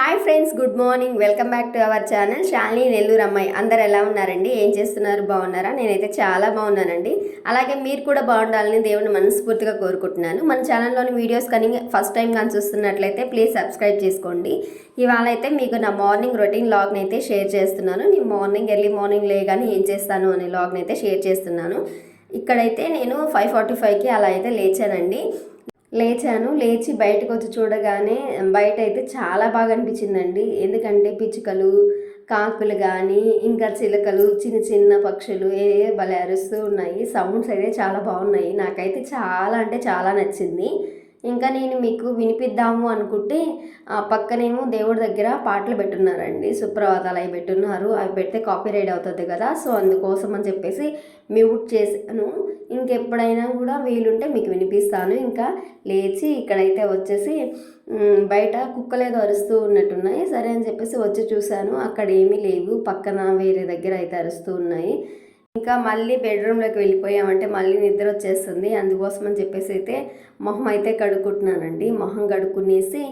Hi friends good morning. Welcome back to our channel. Shalini Nellore అమ్మాయి. అందరు ఎలా ఉన్నారండి? ఏం చేస్తున్నారు? బాగున్నారా? నేనైతే చాలా బాగున్నానండి. అలాగే మీరు కూడా బాగుండాలని దేవుని మనస్ఫూర్తిగా కోరుకుంటున్నాను. మన ఛానల్లోని వీడియోస్ కానీ ఫస్ట్ టైం కానీ చూస్తున్నట్లయితే ప్లీజ్ సబ్స్క్రైబ్ చేసుకోండి. ఇవాళ అయితే మీకు నా మార్నింగ్ రొటీన్ లాగ్ని అయితే షేర్ చేస్తున్నాను. నేను మార్నింగ్ ఎర్లీ మార్నింగ్ లేగానే ఏం చేస్తాను అనే లాగ్ని అయితే షేర్ చేస్తున్నాను. ఇక్కడైతే నేను ఫైవ్ ఫార్టీ ఫైవ్కి అలా అయితే లేచానండి. లేచాను. లేచి బయటకు వచ్చి చూడగానే బయట అయితే చాలా బాగా అనిపించిందండి ఎందుకంటే పిచ్చుకలు కాకులు కానీ ఇంకా చిలకలు చిన్న చిన్న పక్షులు ఏ బలే భలే అరుస్తూ ఉన్నాయి. సౌండ్స్ అయితే చాలా బాగున్నాయి. నాకైతే చాలా అంటే చాలా నచ్చింది. ఇంకా నేను మీకు వినిపిద్దాము అనుకుంటే ఆ పక్కనేమో దేవుడి దగ్గర పాటలు పెట్టున్నారండి. సుప్రభాతాలు అవి పెట్టున్నారు. అవి పెడితే కాపీ రైడ్ అవుతుంది కదా. సో అందుకోసం అని చెప్పేసి మ్యూట్ చేశాను. ఇంకెప్పుడైనా కూడా వీలుంటే మీకు వినిపిస్తాను. ఇంకా లేచి ఇక్కడైతే వచ్చేసి బయట కుక్కలేదో అరుస్తూ ఉన్నట్టున్నాయి. సరే అని చెప్పేసి వచ్చి చూశాను. అక్కడ ఏమీ లేవు. పక్కన వేరే దగ్గర అయితే అరుస్తూ ఉన్నాయి. ఇంకా మళ్ళీ బెడ్రూమ్లోకి వెళ్ళిపోయామంటే మళ్ళీ నిద్ర వచ్చేస్తుంది. అందుకోసం అని చెప్పేసి అయితే మొహం అయితే కడుక్కుంటున్నానండి. మొహం కడుక్కునేసి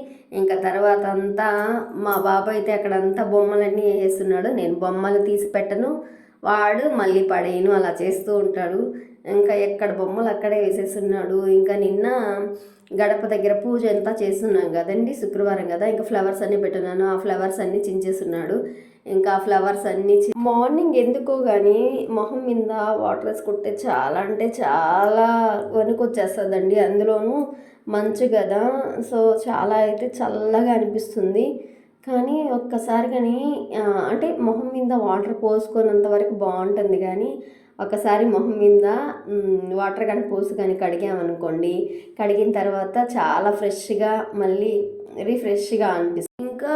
ఇంకా తర్వాత అంతా మా బాబు అయితే అక్కడంతా బొమ్మలన్నీ వేసేస్తున్నాడు నేను బొమ్మలు తీసి పెట్టను. వాడు మళ్ళీ పడేయను. అలా చేస్తూ ఉంటాడు. ఇంకా ఎక్కడ బొమ్మలు అక్కడే వేసేస్తున్నాడు. ఇంకా నిన్న గడప దగ్గర పూజ అంతా చేస్తున్నాం కదండి శుక్రవారం కదా. ఇంకా ఫ్లవర్స్ అన్నీ పెట్టున్నాను. ఆ ఫ్లవర్స్ అన్నీ చించేస్తున్నాడు. ఇంకా ఆ ఫ్లవర్స్ అన్నీ మార్నింగ్ ఎందుకో కానీ మొహం మీద వాటర్ వేసుకుంటే చాలా అంటే చాలా వణుకొచ్చేస్తుందండి అందులోనూ మంచు కదా. సో చాలా అయితే చల్లగా అనిపిస్తుంది. కానీ ఒక్కసారి కానీ అంటే మొహం మీద వాటర్ పోసుకున్నంత వరకు బాగుంటుంది కానీ ఒకసారి మొహం మీద వాటర్ కానీ పోసి కానీ కడిగామనుకోండి కడిగిన తర్వాత చాలా ఫ్రెష్గా మళ్ళీ రిఫ్రెష్గా అనిపిస్తుంది. ఇంకా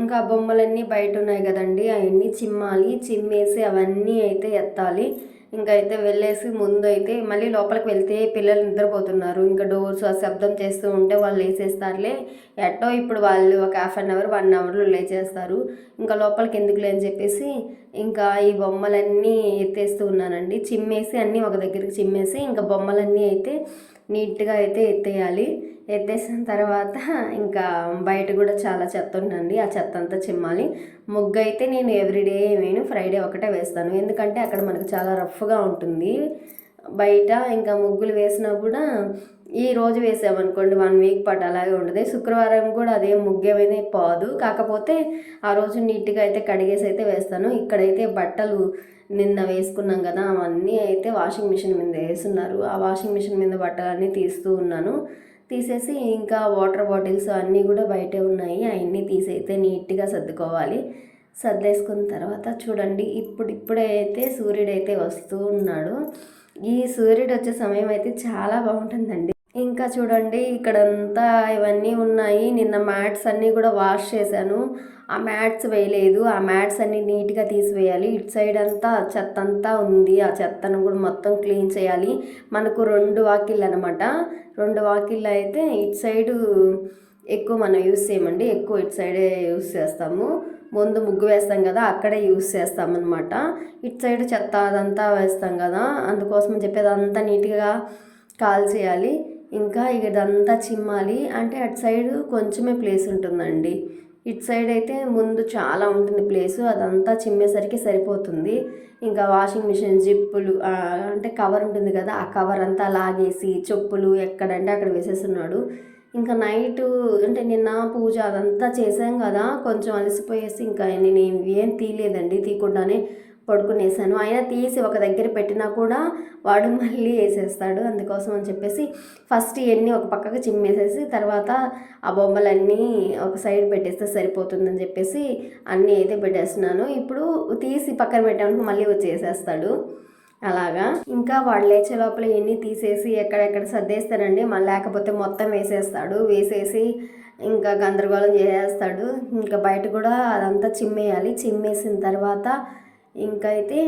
ఇంకా బొమ్మలన్నీ బయట ఉన్నాయి కదండి అవన్నీ చిమ్మాలి చిమ్మేసి అవన్నీ అయితే ఎత్తాలి. ఇంకా అయితే వెళ్ళేసి ముందు అయితే మళ్ళీ లోపలికి వెళ్తే పిల్లలు నిద్రపోతున్నారు. ఇంకా డోర్స్ ఆ శబ్దం చేస్తూ ఉంటే వాళ్ళు లేచేస్తారులే. ఎట్టో ఇప్పుడు వాళ్ళు ఒక హాఫ్ అన్ అవర్ వన్ అవర్లో లేచేస్తారు. ఇంకా లోపలికి ఎందుకులే అని చెప్పేసి ఇంకా ఈ బొమ్మలన్నీ ఎత్తేస్తూ ఉన్నానండి. చిమ్మేసి అన్నీ ఒక దగ్గరికి చిమ్మేసి ఇంకా బొమ్మలన్నీ అయితే నీట్గా అయితే ఎత్తేయాలి. ఎత్తేసిన తర్వాత ఇంకా బయట కూడా చాలా చెత్త ఉందండి. ఆ చెత్త అంతా చిమ్మాలి. ముగ్గు అయితే నేను ఎవ్రీడే వేయను ఫ్రైడే ఒకటే వేస్తాను. ఎందుకంటే అక్కడ మనకు చాలా రఫ్గా ఉంటుంది. బయట ఇంకా ముగ్గులు వేసినా కూడా ఈ రోజు వేసామనుకోండి వన్ వీక్ పాటు అలాగే ఉంటుంది శుక్రవారం కూడా అదే ముగ్గేమైనా పోదు. కాకపోతే ఆ రోజు నీట్గా అయితే కడిగేసి అయితే వేస్తాను. ఇక్కడైతే బట్టలు నిన్న వేసుకున్నాం కదా అవన్నీ అయితే వాషింగ్ మిషన్ మీద వేస్తున్నారు. ఆ వాషింగ్ మిషన్ మీద బట్టలన్నీ తీస్తూ ఉన్నాను. తీసేసి ఇంకా వాటర్ బాటిల్స్ అన్నీ కూడా బయటే ఉన్నాయి. అవన్నీ తీసైతే నీట్గా సర్దుకోవాలి. సర్దేసుకున్న తర్వాత చూడండి ఇప్పుడు ఇప్పుడే అయితే సూర్యుడు అయితే వస్తూ ఉన్నాడు. ఈ సూర్యుడు వచ్చే సమయం అయితే చాలా బాగుంటుందండి. ఇంకా చూడండి ఇక్కడంతా ఇవన్నీ ఉన్నాయి. నిన్న మ్యాట్స్ అన్నీ కూడా వాష్ చేశాను. ఆ మ్యాట్స్ వేయలేదు. ఆ మ్యాట్స్ అన్నీ నీట్గా తీసివేయాలి. ఇటు సైడ్ అంతా చెత్త అంతా ఉంది. ఆ చెత్తను కూడా మొత్తం క్లీన్ చేయాలి. మనకు రెండు వాకిళ్ళు అనమాట రెండు వాకిళ్ళు అయితే ఇటు సైడు ఎక్కువ మనం యూస్ చేయమండి. ఎక్కువ ఇటు సైడే యూస్ చేస్తాము. ముందు ముగ్గు వేస్తాం కదా అక్కడే యూస్ చేస్తామన్నమాట. ఇటు సైడ్ చెత్త అదంతా వేస్తాం కదా అందుకోసం అని చెప్పి అదంతా నీట్గా కాల్ చేయాలి ఇంకా ఇక ఇదంతా చిమ్మాలి. అంటే అటు సైడ్ కొంచెమే ప్లేస్ ఉంటుందండి. ఇటు సైడ్ అయితే ముందు చాలా ఉంటుంది ప్లేసు అదంతా చిమ్మేసరికి సరిపోతుంది. ఇంకా వాషింగ్ మిషన్ జిప్పులు అంటే కవర్ ఉంటుంది కదా ఆ కవర్ అంతా లాగేసి చెప్పులు ఎక్కడంటే అక్కడ వేసేస్తున్నాడు. ఇంకా నైట్ అంటే నిన్న పూజ అదంతా చేసాం కదా కొంచెం అలసిపోయేసి ఇంకా నేను ఏం తీయలేదండి తీయకుండానే పడుకునేసాను. అయినా తీసి ఒక దగ్గర పెట్టినా కూడా వాడు మళ్ళీ వేసేస్తాడు. అందుకోసం అని చెప్పేసి ఫస్ట్ ఇవన్నీ ఒక పక్కకు చిమ్మేసేసి తర్వాత ఆ బొమ్మలన్నీ ఒక సైడ్ పెట్టేస్తే సరిపోతుందని చెప్పేసి అన్నీ అయితే పెట్టేస్తున్నాను. ఇప్పుడు తీసి పక్కన పెట్టడానికి మళ్ళీ వచ్చేసేస్తాడు. అలాగా. ఇంకా వాళ్ళు లేచే లోపల ఎన్ని తీసేసి ఎక్కడెక్కడ సర్దేస్తారండి మళ్ళీ లేకపోతే మొత్తం వేసేస్తాడు. వేసేసి ఇంకా గందరగోళం చేసేస్తాడు. ఇంకా బయట కూడా అదంతా చిమ్మేయాలి. చిమ్మేసిన తర్వాత ఇంకైతే అయితే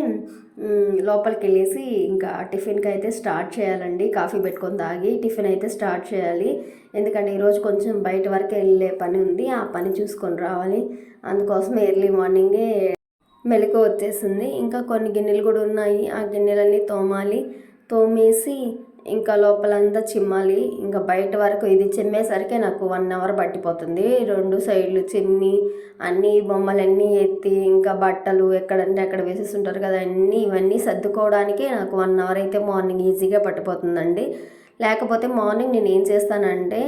లోపలికి వెళ్ళేసి ఇంకా టిఫిన్కి అయితే స్టార్ట్ చేయాలండి. కాఫీ పెట్టుకొని తాగి టిఫిన్ అయితే స్టార్ట్ చేయాలి. ఎందుకంటే ఈరోజు కొంచెం బయట వరకు వెళ్ళే పని ఉంది. ఆ పని చూసుకొని రావాలి. అందుకోసం ఎర్లీ మార్నింగే మెలకు వచ్చేసింది. ఇంకా కొన్ని గిన్నెలు కూడా ఉన్నాయి. ఆ గిన్నెలన్నీ తోమాలి. తోమేసి ఇంకా లోపలంతా చిమ్మాలి. ఇంకా బయట వరకు ఇది చిమ్మేసరికి నాకు వన్ అవర్ పట్టిపోతుంది. రెండు సైడ్లు చిమ్మి అన్ని బొమ్మలన్నీ ఎత్తి ఇంకా బట్టలు ఎక్కడంటే అక్కడ ఉంటారు కదా అన్నీ ఇవన్నీ సర్దుకోవడానికే నాకు వన్ అవర్ అయితే మార్నింగ్ ఈజీగా పట్టిపోతుందండి. లేకపోతే మార్నింగ్ నేను ఏం చేస్తానంటే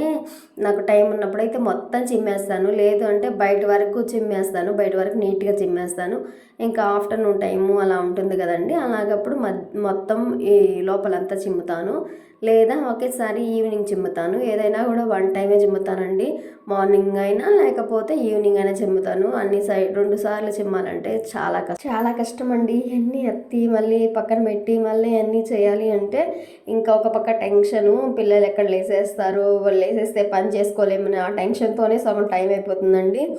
నాకు టైం ఉన్నప్పుడైతే మొత్తం చిమ్మేస్తాను. లేదు అంటే బయట వరకు చిమ్మేస్తాను బయట వరకు నీట్గా చిమ్మేస్తాను. ఇంకా ఆఫ్టర్నూన్ టైము అలా ఉంటుంది కదండి. అలాగప్పుడు మొత్తం ఈ లోపలంతా చిమ్ముతాను. లేదా ఒకేసారి ఈవినింగ్ చిమ్ముతాను. ఏదైనా కూడా వన్ టైమే చిమ్ముతానండి. మార్నింగ్ అయినా లేకపోతే ఈవినింగ్ అయినా చిమ్ముతాను. అన్ని సైడ్ రెండు సార్లు చిమ్మాలంటే చాలా కష్టం. చాలా కష్టం అండి అన్నీ ఎత్తి మళ్ళీ పక్కన పెట్టి మళ్ళీ అన్నీ చేయాలి అంటే ఇంకా ఒక పక్క టెన్షను. పిల్లలు ఎక్కడ లేసేస్తారు? వాళ్ళు లేసేస్తే పని చేసుకోలేమని ఆ టెన్షన్తోనే సగం టైం అయిపోతుందండి.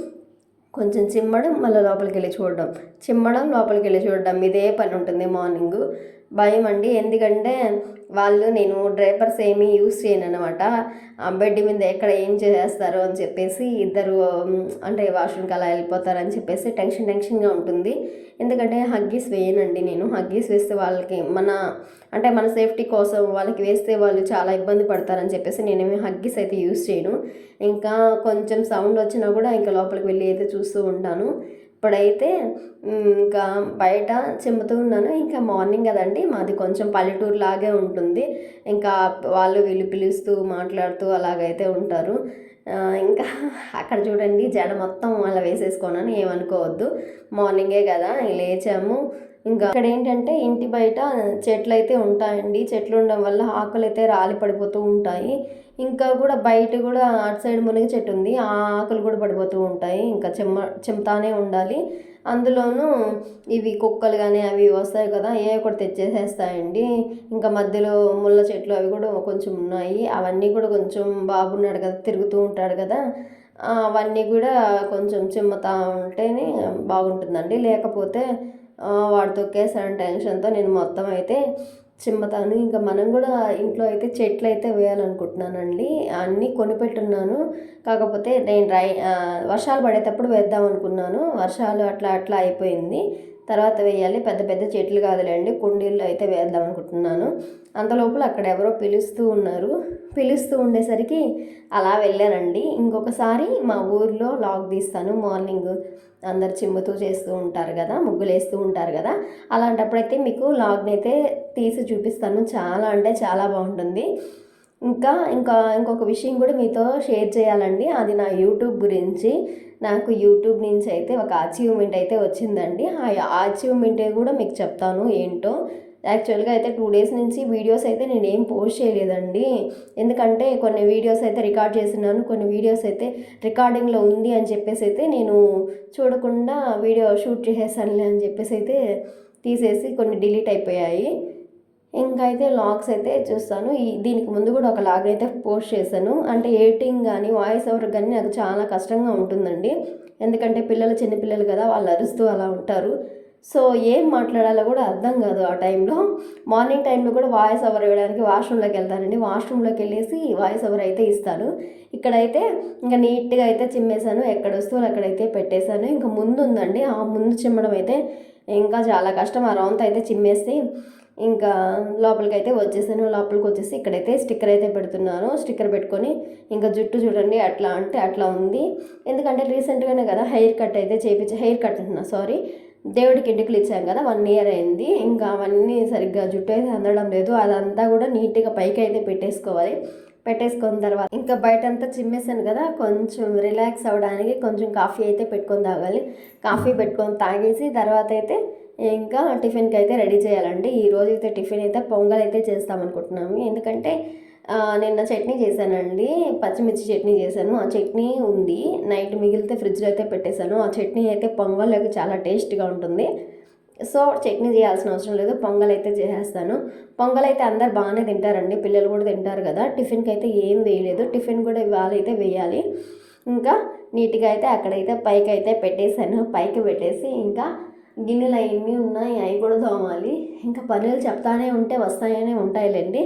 కొంచెం చిమ్మడం మళ్ళీ లోపలికి వెళ్ళి చూడడం. చిమ్మడం లోపలికి వెళ్ళి చూడడం. ఇదే పని ఉంటుంది మార్నింగ్. భయం అండి ఎందుకంటే వాళ్ళు నేను డ్రైపర్స్ ఏమీ యూస్ చేయను అనమాట బెడ్ మీద ఎక్కడ ఏం చేస్తారు అని చెప్పేసి ఇద్దరు అంటే వాష్రూమ్కి అలా వెళ్ళిపోతారని చెప్పేసి టెన్షన్ టెన్షన్గా ఉంటుంది. ఎందుకంటే హగ్గీస్ వేయనండి నేను. హగ్గీస్ వేస్తే వాళ్ళకి మన అంటే మన సేఫ్టీ కోసం వాళ్ళకి వేస్తే వాళ్ళు చాలా ఇబ్బంది పడతారని చెప్పేసి నేనేమి హగ్గీస్ అయితే యూస్ చేయను. ఇంకా కొంచెం సౌండ్ వచ్చినా కూడా ఇంకా లోపలికి వెళ్ళి అయితే చూస్తూ ఉంటాను. ఇప్పుడైతే ఇంకా బయట చెమ్ముతూ ఉన్నాను. ఇంకా మార్నింగ్ కదండి మాది కొంచెం పల్లెటూరు లాగే ఉంటుంది. ఇంకా వాళ్ళు వీళ్ళు పిలుస్తూ మాట్లాడుతూ అలాగైతే ఉంటారు. ఇంకా అక్కడ చూడండి జడ మొత్తం అలా వేసేసుకున్నాను. ఏమనుకోవద్దు. మార్నింగే కదా లేచాము. ఇంకా ఇక్కడ ఏంటంటే ఇంటి బయట చెట్లు అయితే ఉంటాయండి. చెట్లు ఉండడం వల్ల ఆకులు అయితే రాలి పడిపోతూ ఉంటాయి. ఇంకా కూడా బయట కూడా అటు సైడ్ మునిగి చెట్టు ఉంది. ఆ ఆకులు కూడా పడిపోతూ ఉంటాయి. ఇంకా చెమ్మ చెమ్తానే ఉండాలి. అందులోనూ ఇవి కుక్కలు కానీ అవి వస్తాయి కదా ఏ ఒకటి తెచ్చేసేస్తాయండి. ఇంకా మధ్యలో ముళ్ళ చెట్లు అవి కూడా కొంచెం ఉన్నాయి. అవన్నీ కూడా కొంచెం బాబున్నాడు కదా తిరుగుతూ ఉంటాడు కదా అవన్నీ కూడా కొంచెం చిమ్మతా ఉంటేనే బాగుంటుందండి. లేకపోతే వాడు తొక్కేసాడని టెన్షన్తో నేను మొత్తం అయితే చిమ్మతాను ఇంకా మనం కూడా ఇంట్లో అయితే చెట్లు అయితే వేయాలనుకుంటున్నానండి. అన్నీ కొనిపెట్టున్నాను. కాకపోతే నేను రై వర్షాలు పడేటప్పుడు వేద్దాం అనుకున్నాను వర్షాలు అట్లా అట్లా అయిపోయింది. తర్వాత వేయాలి. పెద్ద పెద్ద చెట్లు కాదులేండి. కుండీల్లో అయితే వేద్దాం అనుకుంటున్నాను. అంతలోపల అక్కడ ఎవరో పిలుస్తూ ఉన్నారు. పిలుస్తూ ఉండేసరికి అలా వెళ్ళానండి. ఇంకొకసారి మా ఊర్లో లాగ్ తీస్తాను. మార్నింగ్ అందరు చిమ్ముతూ చేస్తూ ఉంటారు కదా ముగ్గులు వేస్తూ ఉంటారు కదా అలాంటప్పుడైతే మీకు లాగ్ని అయితే తీసి చూపిస్తాను. చాలా అంటే చాలా బాగుంటుంది. ఇంకా ఇంకా ఇంకొక విషయం కూడా మీతో షేర్ చేయాలండి. అది నా యూట్యూబ్ గురించి. నాకు యూట్యూబ్ నుంచి అయితే ఒక అచీవ్మెంట్ అయితే వచ్చిందండి. ఆ అచీవ్మెంట్ కూడా మీకు చెప్తాను ఏంటో. యాక్చువల్గా అయితే టూ డేస్ నుంచి వీడియోస్ అయితే నేను ఏం పోస్ట్ చేయలేదండి. ఎందుకంటే కొన్ని వీడియోస్ అయితే రికార్డ్ చేస్తున్నాను. కొన్ని వీడియోస్ అయితే రికార్డింగ్లో ఉంది అని చెప్పేసి అయితే నేను చూడకుండా వీడియో షూట్ చేసేసానులే అని చెప్పేసి అయితే తీసేసి కొన్ని డిలీట్ అయిపోయాయి. ఇంకైతే అయితే లాగ్స్ అయితే చూస్తాను. ఈ దీనికి ముందు కూడా ఒక లాగ్ అయితే పోస్ట్ చేశాను. అంటే ఎడిటింగ్ కానీ వాయిస్ ఓవర్ కానీ నాకు చాలా కష్టంగా ఉంటుందండి. ఎందుకంటే పిల్లలు చిన్నపిల్లలు కదా వాళ్ళు అరుస్తూ అలా ఉంటారు. సో ఏం మాట్లాడాలో కూడా అర్థం కాదు ఆ టైంలో. మార్నింగ్ టైంలో కూడా వాయిస్ ఓవర్ ఇవ్వడానికి వాష్రూమ్లోకి వెళ్తానండి. వాష్రూమ్లోకి వెళ్ళేసి వాయిస్ ఓవర్ అయితే ఇస్తాను. ఇక్కడైతే ఇంకా నీట్గా అయితే చిమ్మేశాను. ఎక్కడ వస్తువులు అక్కడైతే పెట్టేశాను. ఇంకా ముందు ఉందండి. ఆ ముందు చిమ్మడం అయితే ఇంకా చాలా కష్టం. ఆ రౌండ్ అయితే చిమ్మేసి ఇంకా లోపలికి అయితే వచ్చేసాను. లోపలికి వచ్చేసి ఇక్కడైతే స్టిక్కర్ అయితే పెడుతున్నాను. స్టిక్కర్ పెట్టుకొని ఇంకా జుట్టు చూడండి అట్లా అంటే అట్లా ఉంది. ఎందుకంటే రీసెంట్గానే కదా హెయిర్ కట్ అయితే చేయించి హెయిర్ కట్ అంటున్నా సారీ. దేవుడికి ఎంటుకలు ఇచ్చాం కదా వన్ ఇయర్ అయింది. ఇంకా అవన్నీ సరిగ్గా జుట్టు అయితే అందడం లేదు. అదంతా కూడా నీట్గా పైకి అయితే పెట్టేసుకోవాలి. పెట్టేసుకున్న తర్వాత ఇంకా బయట అంతా చిమ్మేసాను కదా కొంచెం రిలాక్స్ అవ్వడానికి కొంచెం కాఫీ అయితే పెట్టుకొని తాగాలి. కాఫీ పెట్టుకొని తాగేసి తర్వాత అయితే ఇంకా టిఫిన్కి అయితే రెడీ చేయాలండి. ఈరోజు అయితే టిఫిన్ అయితే పొంగల్ అయితే చేస్తామనుకుంటున్నాము. ఎందుకంటే నిన్న చట్నీ చేశానండి. పచ్చిమిర్చి చట్నీ చేశాను. ఆ చట్నీ ఉంది. నైట్ మిగిలితే ఫ్రిడ్జ్లో అయితే పెట్టేశాను. ఆ చట్నీ అయితే పొంగల్లోకి చాలా టేస్ట్గా ఉంటుంది. సో చట్నీ చేయాల్సిన అవసరం లేదు. పొంగల్ అయితే చేసేస్తాను. పొంగల్ అయితే అందరు బాగానే తింటారండి. పిల్లలు కూడా తింటారు కదా. టిఫిన్కి అయితే ఏం వేయలేదు. టిఫిన్ కూడా ఇవాళ అయితే వేయాలి. ఇంకా నీట్గా అయితే అక్కడైతే పైకి అయితే పెట్టేశాను. పైకి పెట్టేసి ఇంకా గిన్నెలు అవన్నీ ఉన్నాయి అవి కూడా తోమాలి. ఇంకా పనులు చెప్తానే ఉంటే వస్తాయనే ఉంటాయిలేండి.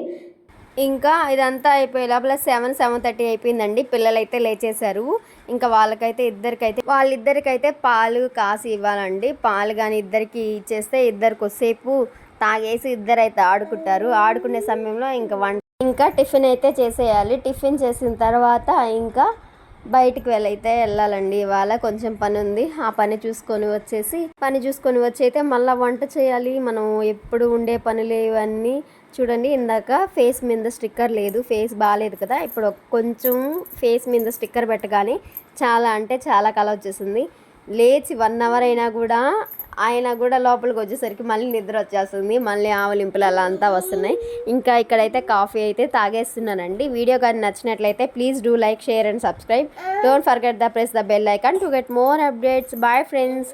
ఇంకా ఇదంతా అయిపోయే లోపల సెవెన్ సెవెన్ థర్టీ అయిపోయిందండి. పిల్లలు అయితే లేచేశారు. ఇంకా వాళ్ళకైతే ఇద్దరికైతే వాళ్ళిద్దరికైతే పాలు కాసి ఇవ్వాలండి. పాలు కానీ ఇద్దరికి ఇచ్చేస్తే ఇద్దరికి కొద్దిసేపు తాగేసి ఇద్దరైతే ఆడుకుంటారు. ఆడుకునే సమయంలో ఇంకా వంట ఇంకా టిఫిన్ అయితే చేసేయాలి. టిఫిన్ చేసిన తర్వాత ఇంకా బయటికి వెళ్ళైతే వెళ్ళాలండి. ఇవాళ కొంచెం పని ఉంది ఆ పని చూసుకొని వచ్చేసి పని చూసుకొని వచ్చి అయితే మళ్ళీ వంట చేయాలి. మనం ఎప్పుడు ఉండే పనులు ఇవన్నీ చూడండి. ఇందాక ఫేస్ మీద స్టిక్కర్ లేదు. ఫేస్ బాగాలేదు కదా. ఇప్పుడు కొంచెం ఫేస్ మీద స్టిక్కర్ పెట్టగానే చాలా అంటే చాలా కళ వచ్చేసింది. లేచి వన్ అవర్ అయినా కూడా ఆయన కూడా లోపలికి వచ్చేసరికి మళ్ళీ నిద్ర వచ్చేస్తుంది. మళ్ళీ ఆవలింపులు అలా అంతా వస్తున్నాయి. ఇంకా ఇక్కడైతే కాఫీ అయితే తాగేస్తున్నానండి. వీడియో కానీ నచ్చినట్లయితే please do like share and subscribe. Don't forget the press the bell icon to get more updates bye friends